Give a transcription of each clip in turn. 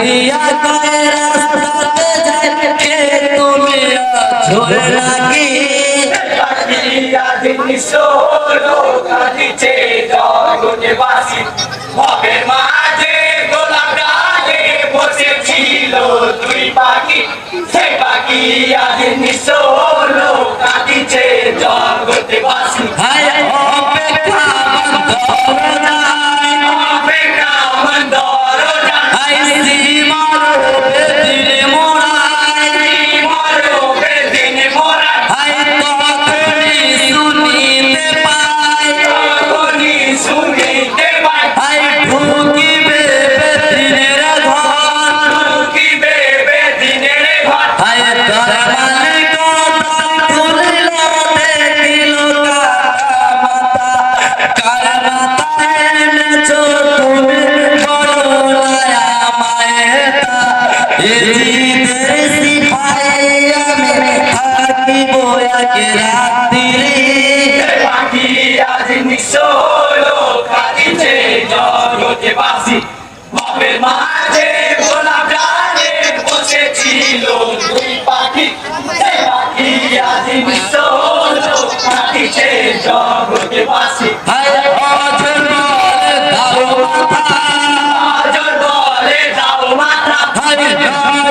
দিয়া করে রাস্তাতে যাইতে তুমি ঝোল লাগি হবে মাঝে গোলাপ ডালে বসেছিল পাখি সে পাখি আজ নিশো বাপের মাঝে গোলাপ ডালে বসেছিল দুই পাখি জগৎবাসী দাও মাথা যাও মাথা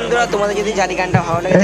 বন্ধুরা তোমাদের যদি জারি গানটা ভালো লাগে